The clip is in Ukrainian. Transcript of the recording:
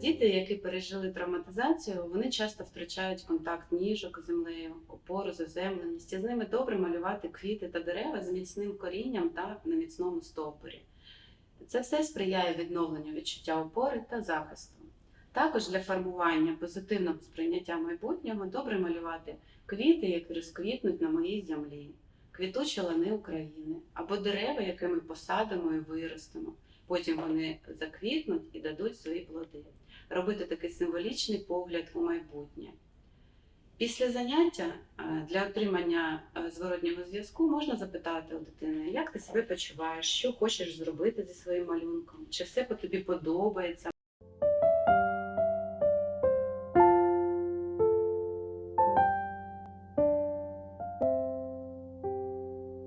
Діти, які пережили травматизацію, вони часто втрачають контакт ніжок з землею, опору, заземленість. І з ними добре малювати квіти та дерева з міцним корінням та на міцному стовбурі. Це все сприяє відновленню відчуття опори та захисту. Також для формування позитивного сприйняття майбутнього добре малювати квіти, які розквітнуть на моїй землі, квітучі лани України або дерева, які ми посадимо і виростимо. Потім вони заквітнуть і дадуть свої плоди. Робити такий символічний погляд у майбутнє. Після заняття е, для отримання е, зворотнього зв'язку можна запитати у дитини, як ти себе почуваєш, що хочеш зробити зі своїм малюнком, чи все по тобі подобається,